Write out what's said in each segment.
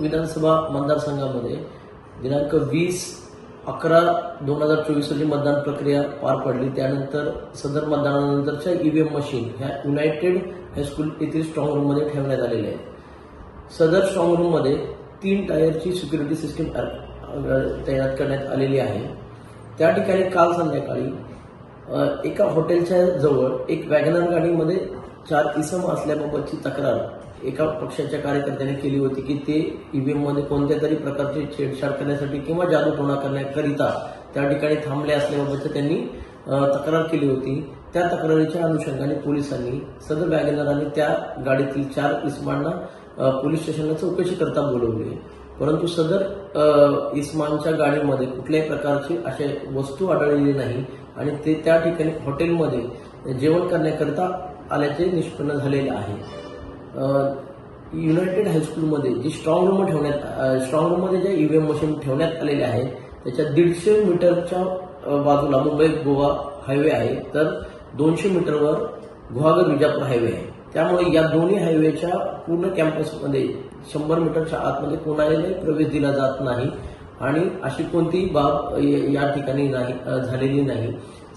विधानसभा मतदारसंघामध्ये दिनांक वीस अकरा दोन हजार चोवीस रोजी मतदान प्रक्रिया पार पडली. त्यानंतर सदर मतदानानंतरच्या ईव्हीएम मशीन ह्या युनायटेड हायस्कूल येथील स्ट्रॉंग रूममध्ये ठेवण्यात आलेल्या आहेत. सदर स्ट्रॉंग रूममध्ये तीन टायरची सिक्युरिटी सिस्टीम तैनात करण्यात आलेली आहे. त्या ठिकाणी काल संध्याकाळी एका हॉटेलच्या जवळ एक वॅगनर गाडीमध्ये चार इसम असल्याबाबतची तक्रार एका पक्षाच्या कार्यकर्त्याने केली होती की ते ईव्हीएममध्ये कोणत्या तरी प्रकारची छेडछाड करण्यासाठी किंवा जादूटोणा करण्याकरिता त्या ठिकाणी थांबले असल्याबाबतचं त्यांनी तक्रार केली होती. त्या तक्रारीच्या अनुषंगाने पोलिसांनी सदर वॅगनर आणि त्या गाडीतील चार इसमांना पोलीस स्टेशनला चौकशी करता बोलवली. परंतु सदर इस्मानच्या गाडीमध्ये कुठल्याही प्रकारची अशा वस्तू आढळलेली नाही आणि ते त्या ठिकाणी हॉटेलमध्ये जेवण करण्याकरिता आल्याचे निष्पन्न झालेले आहे. युनायटेड हायस्कूलमध्ये जी स्ट्रॉंग रूम ठेवण्यात स्ट्रॉंग रूममध्ये ज्या ईव्हीएम मशीन ठेवण्यात आलेल्या आहेत त्याच्या दीडशे मीटरच्या बाजूला मुंबई गोवा हायवे आहे तर दोनशे मीटरवर गुहागर विजापूर हायवे आहे. त्यामुळे या दोन्ही हायवेच्या पूर्ण कॅम्पसमध्ये शंभर मीटरच्या आतमध्ये कोणालाही प्रवेश दिला जात नाही. आणि अशी कोणतीही बाब या ठिकाणी नाही झालेली नाही.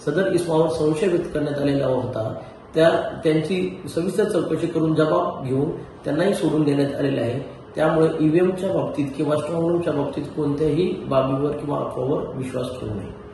सदर इस्मावर संशय व्यक्त करण्यात आलेला होता. त्या त्यांची सविस्तर चौकशी करून जबाब घेऊन त्यांनाही सोडून देण्यात आलेले आहे. त्यामुळे ईव्हीएमच्या बाबतीत किंवा स्ट्रॉंग रूमच्या बाबतीत कोणत्याही बाबीवर किंवा अफवावर विश्वास ठेवू नये.